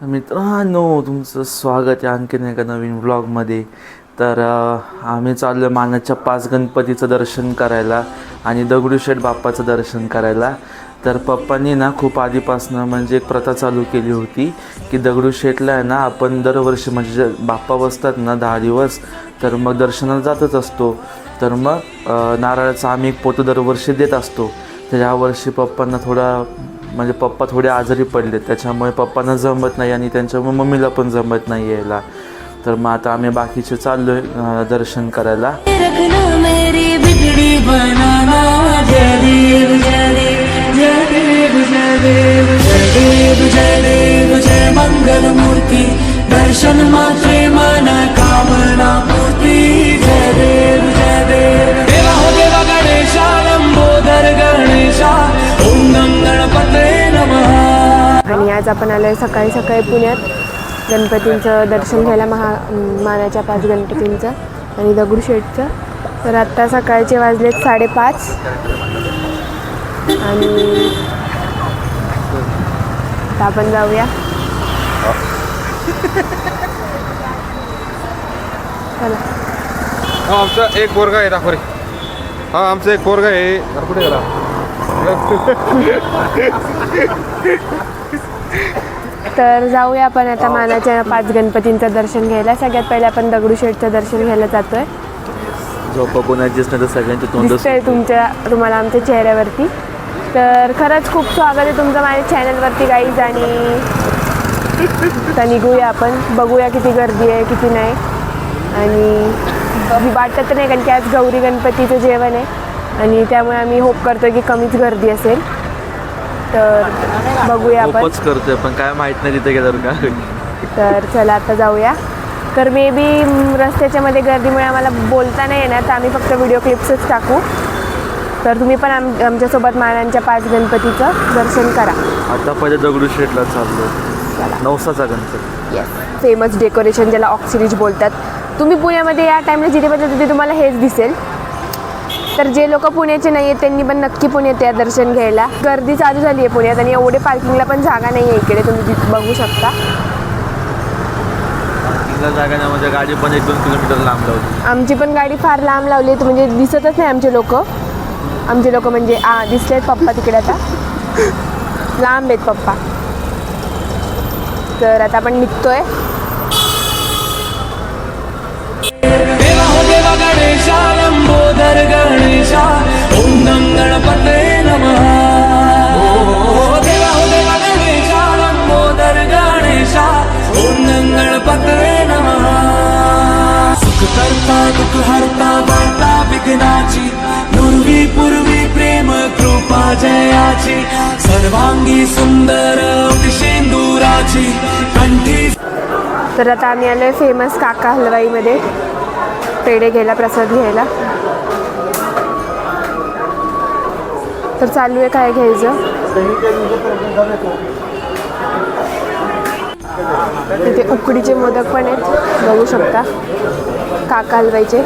मित्रांनो तुमचं स्वागत आहे आणखीन एका नवीन ब्लॉगमध्ये तर आम्ही चाललो आहे मानाच्या पाच गणपतीचं दर्शन करायला आणि दगडूशेठ बाप्पाचं दर्शन करायला. तर पप्पांनी ना खूप आधीपासनं म्हणजे एक प्रथा चालू केली होती की दगडूशेठला आहे ना आपण दरवर्षी म्हणजे बाप्पा बसतात ना दहा दिवस तर मग दर्शनाला जातच असतो. तर मग नारळाचं नारळाचा आम्ही एक पोतं दरवर्षी देत असतो. तर यावर्षी पप्पांना थोडा म्हणजे पप्पा थोडे आजारी पडले त्याच्यामुळे पप्पांना जमत नाही आणि त्यांच्यामुळे मम्मीला पण जमत नाही यायला. तर मग आता आम्ही बाकीचे चाललो आहे दर्शन करायला. दर्शन मेरी आणि आज आपण आलो आहे सकाळी सकाळी पुण्यात. गणपतींचं दर्शन घ्यायला महा मानाच्या पाच गणपतींचं आणि दगडूशेठचं तर आत्ता सकाळचे वाजलेत साडेपाच. आणि आता आपण जाऊया. चला. हा आमचा एक पोरगा आहे दाखवरे हा आमचा एक पोरगा आहे. कुठे गेला? तर जाऊया आपण आता मानाच्या पाच गणपतींचं दर्शन घ्यायला. सगळ्यात पहिले आपण दगडूशेठचं दर्शन घ्यायला जातोय. झोपा कोणाचीच नाही तर सगळ्यांचे तोंड दिसतंय तुमच्या तुम्हाला आमच्या चेहऱ्यावरती. तर खरंच खूप स्वागत आहे तुमचं माझ्या चॅनलवरती गाईज आणि आता निघूया आपण. बघूया किती गर्दी आहे किती नाही. आणि वाटत नाही कारण की आज गौरी गणपतीचं जेवण आहे. आणि त्यामुळे आम्ही होप करतो की कमीच गर्दी असेल. तर बघूया आपण. करतोय पण काय माहीत नाही तिथे गेल्यावर का तर चला आता जाऊया. तर मे बी रस्त्याच्या मध्ये गर्दीमुळे आम्हाला बोलता नाही येणार तर आम्ही फक्त व्हिडिओ क्लिप्सच टाकू. तर तुम्ही पण आम आमच्यासोबत महाराजांच्या पाच गणपतीचं दर्शन करा. आता पहिले दगडूशेठला चाललो. नवसाचा गणपती. येस फेमस डेकोरेशन ज्याला ऑक्सिरीज बोलतात. तुम्ही पुण्यामध्ये या टाईमला जिथे बघता तिथे तुम्हाला हेच दिसेल. तर जे लोक पुण्याचे नाही आहेत त्यांनी पण नक्की पुण्यात या दर्शन घ्यायला. गर्दी चालू झाली आहे पुण्यात आणि एवढे पार्किंगला पण जागा नाही आहे इकडे तुम्ही बघू शकता. तिथल्या जागा नाही म्हणजे गाडी पण एक दोन किलोमीटर लांब लावली. आमची पण गाडी फार लांब लावली आहे म्हणजे दिसतच नाही आमचे लोक. आमचे लोक म्हणजे आ दिसलेत पप्पा तिकडे आता. लांब आहेत पप्पा. तर आता आपण निघतोय. सुंदर शेंदुराची कंठी. तर आता आम्ही आलोय फेमस काका हलवाईमध्ये. पेढे घ्यायला प्रसाद घ्यायला. तर चालू आहे काय घ्यायचं? तिथे उकडीचे मोदक पण आहेत. बघू शकता. काका हलवाईचे.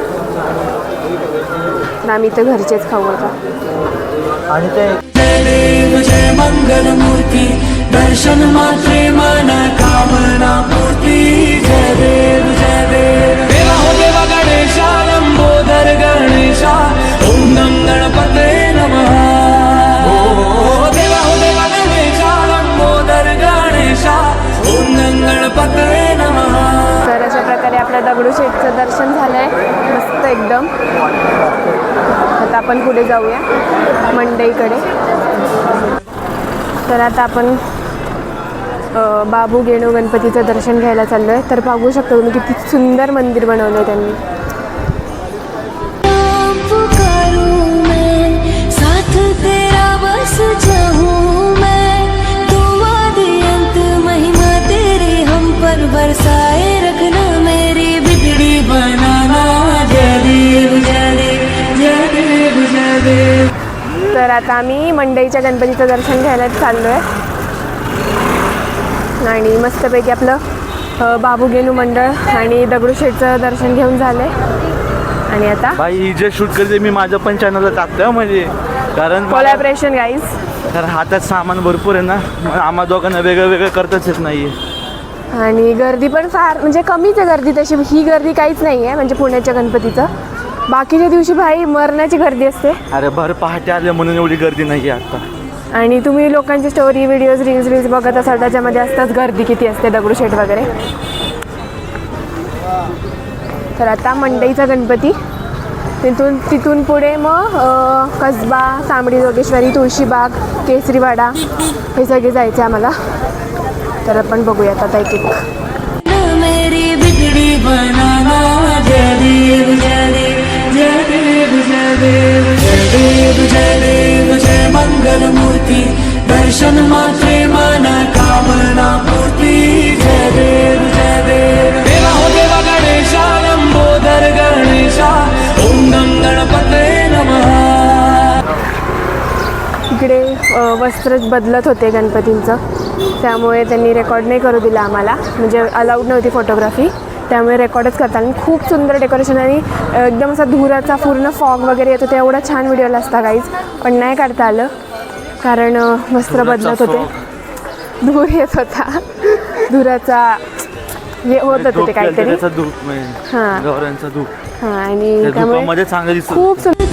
तर आम्ही इथं घरचेच खाऊ आता. जय देव जय मंगल मूर्ति दर्शन मात्रे मन कामना मूर्ती जय देव जय देव देवा हो देवा गणेशा लंबोदर गणेशा ओम नम गणपते नमः. पुढे जाऊया मंडईकडे. तर आता आपण बाबू गेणू गणपतीचं दर्शन घ्यायला चाललो आहे तर बघू शकतो तुम्ही किती सुंदर मंदिर बनवलं आहे त्यांनी. मैं साथ तेरा बस जाऊं मैं तर आता आम्ही मंडईच्या गणपतीचं दर्शन घ्यायला चाललो आहे आणि मस्तपैकी आपलं बाबू गेणू मंडळ आणि दगडूशेठचं दर्शन घेऊन झालं. आहे आणि आता बाई ही जे शूट करते मी माझ्या पण चॅनलला टाकतोय हं म्हणजे. कारण कोलॅबरेशन गाईज कारण हातात सामान भरपूर आहे ना. आम्हा दोघांना वेगळं वेगळं करताच येत नाही आणि गर्दी पण फार म्हणजे कमीच आहे गर्दी तशी. ही गर्दी काहीच नाही आहे म्हणजे पुण्याच्या गणपतीचं. बाकीच्या दिवशी भाई मरणाची गर्दी असते. अरे भर पहाटे आले म्हणून एवढी गर्दी नाही आहे आता. आणि तुम्ही लोकांची स्टोरी व्हिडिओज रील्स रील्स बघत असाल त्याच्यामध्ये असताच गर्दी किती असते दगडूशेठ वगैरे. तर आता मंडईचा गणपती. तिथून तिथून पुढे मग कसबा तांबडी जोगेश्वरी तुळशीबाग केसरीवाडा हे सगळे जायचे आम्हाला. तर आपण बघूयात आता एक एक. जय देव जय देव जय देव जय मंगल दर्शन मात्रे मन कामना पूर्ती जय देव जय देव देवा हो देवा गणेशा लंबोदर गणेशा ओम गं गणपते नमः. इकडे वस्त्रच बदलत होते गणपतींचं. त्यामुळे त्यांनी रेकॉर्ड नाही करू दिलं आम्हाला. म्हणजे अलाउड नव्हती फोटोग्राफी त्यामुळे रेकॉर्डच करता आणि खूप सुंदर डेकोरेशन आणि एकदम असा धुराचा पूर्ण फॉग वगैरे येतो ते एवढा छान व्हिडिओला असता काहीच पण नाही काढता आलं कारण वस्त्र बदलत होते. धूर येत होता. धुराचा हे होत होतं ते काहीतरी. त्याचा धूप म्हणजे हां. हां आणि त्या त्यामुळे खूप सुंदर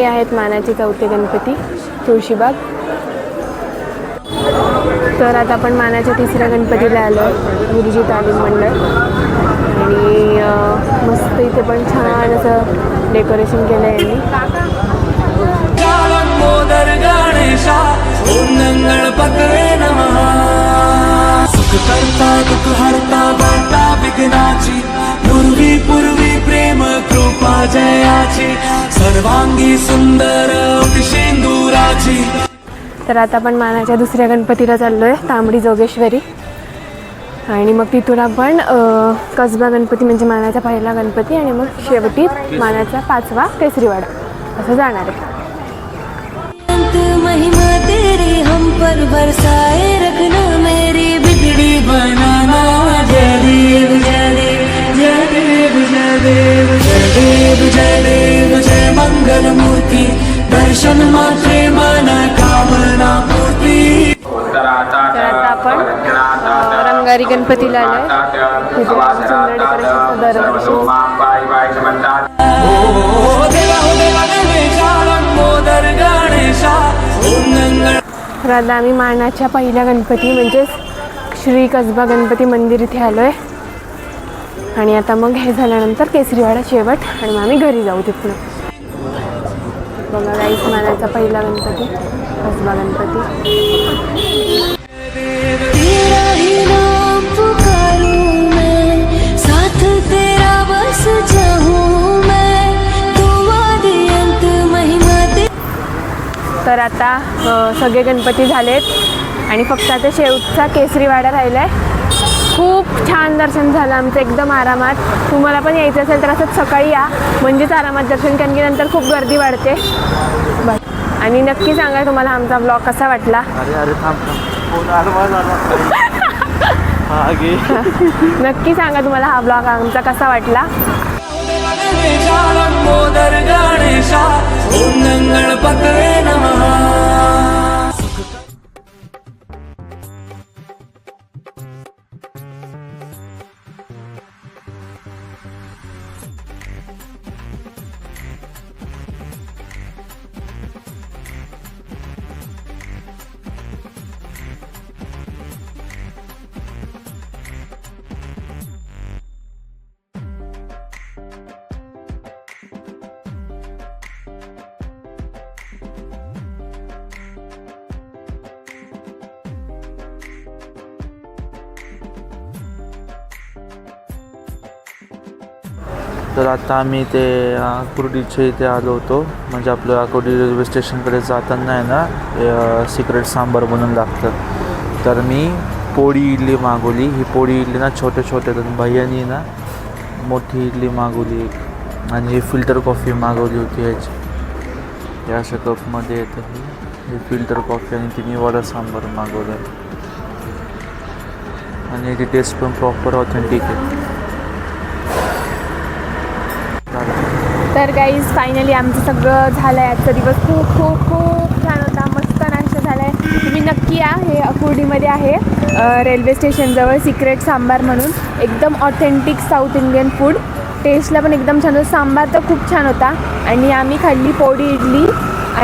हे आहेत मानाचे चौथे गणपती तुळशीबाग. तर आता आपण मानाच्या तिसऱ्या गणपतीला आलो गुरुजी तालीम मंडळ. आणि मस्त इथे पण छान असं डेकोरेशन केलं आहे यांनी. पूर्वी पूर्वी प्रेम कृपा जयाची सर्वांगी सुंदर शेंदुराची तर आता आपण मानाच्या दुसऱ्या गणपतीला चाललो आहे तांबडी जोगेश्वरी. आणि मग तिथून आपण कसबा गणपती म्हणजे मानाचा पहिला गणपती आणि मग शेवटी मानाचा पाचवा केसरीवाडा. असं जाणार आहे. महिमा तेरी हम पर बरसाए जय देव जय मंगल मूर्ती दर्शन मात्रे मन कामना पूर्ती तर आता आपण अं, रंगारी गणपतीला आलोय. पण सुंदर डेकोरेशन दरवर्षी. हो तर आता आम्ही मानाच्या पहिल्या गणपती म्हणजेच श्री कसबा गणपती मंदिर इथे आलो आहे आणि आता मग हे झाल्यानंतर केसरीवाडा शेवट आणि मग आम्ही घरी जाऊ तिथून. बघा गाईस मानाचा पहिला गणपती कसबा गणपती. तेरा आता सगळे गणपती झालेत आणि फक्त आता शेवटचा केसरीवाडा राहिला आहे खूप छान दर्शन झालं आमचं एकदम आरामात. तुम्हाला पण यायचं असेल तर असंच सकाळी या. म्हणजेच आरामात दर्शन कारण की नंतर खूप गर्दी वाढते. बस. आणि नक्की सांगा तुम्हाला आमचा ब्लॉग कसा वाटला. हा नक्की सांगा तुम्हाला हा ब्लॉग आमचा कसा वाटला? गणेशा तर आता आम्ही ते आकुर्डीच्या इथे आलो होतो. म्हणजे आपलं आकुर्डी रेल्वे स्टेशनकडे जाताना आहे ना सिक्रेट सांबार बनून लागतं. तर मी पोळी इडली मागवली. ही पोळी इडली ना छोटे छोटे तर भैयानी ना मोठी इडली मागवली एक. आणि ही फिल्टर कॉफी मागवली होती ह्याची या अशा कपमध्ये येतं ही. फिल्टर कॉफी आणि तिने वडा सांबार मागवलं. आणि याची टेस्ट पण प्रॉपर ऑथेंटिक आहे. तर गाईज फायनली आमचं सगळं झालं आहे आजचा दिवस खूप खूप खूप छान होता. मस्त नाश्ता झाला आहे तुम्ही नक्की या. हे अकुर्डीमध्ये आहे रेल्वे स्टेशनजवळ सिक्रेट सांबार म्हणून. एकदम ऑथेंटिक साऊथ इंडियन फूड टेस्टला पण एकदम छान होतं. सांबार तर खूप छान होता. आणि आम्ही खाल्ली पोडी इडली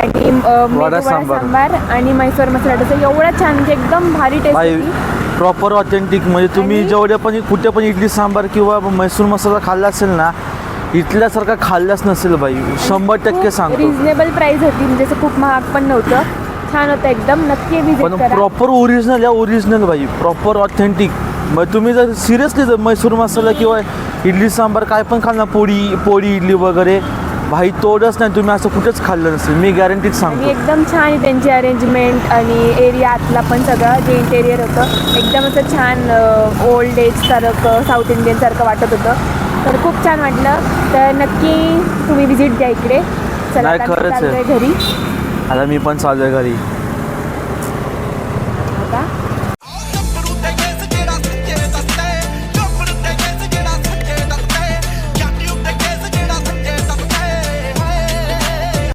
आणि सांबार. आणि मैसूर मसाला डोसा. एवढा छान म्हणजे एकदम भारी टेस्ट प्रॉपर ऑथेंटिक म्हणजे तुम्ही जेवढ्या पण कुठे पण इडली सांबार किंवा मैसूर मसाला खाल्ला असेल ना इथल्यासारखा खाल्लाच नसेल बाई. शंभर टक्के सांगतो. रिझनेबल प्राइस होती. म्हणजे असं खूप महाग पण नव्हतं. छान होतं. एकदम नक्की पण विजिट करा. प्रॉपर ओरिजिनल या ओरिजिनल बाई. प्रॉपर ऑथेंटिक मग तुम्ही जर सिरियसली जर मैसूर मसाला किंवा इडली सांबार काय पण खाल ना पोळी पोळी इडली वगैरे भाई तोडच नाही. तुम्ही असं कुठेच खाल्लं नसेल. मी गॅरंटीच आणि सांगतो. एकदम छान आहे त्यांची अरेंजमेंट आणि एरिया आतला पण सगळं. जे इंटेरियर होतं. एकदम असं छान ओल्ड एज सारखं साऊथ इंडियन सारखं वाटत होतं. तर खूप छान वाटलं. तर नक्की तुम्ही विजिट द्या इकडे. चला नाही, आता मी खरंच आहे. चाललोय घरी. आता मी पण चालू आहे घरी.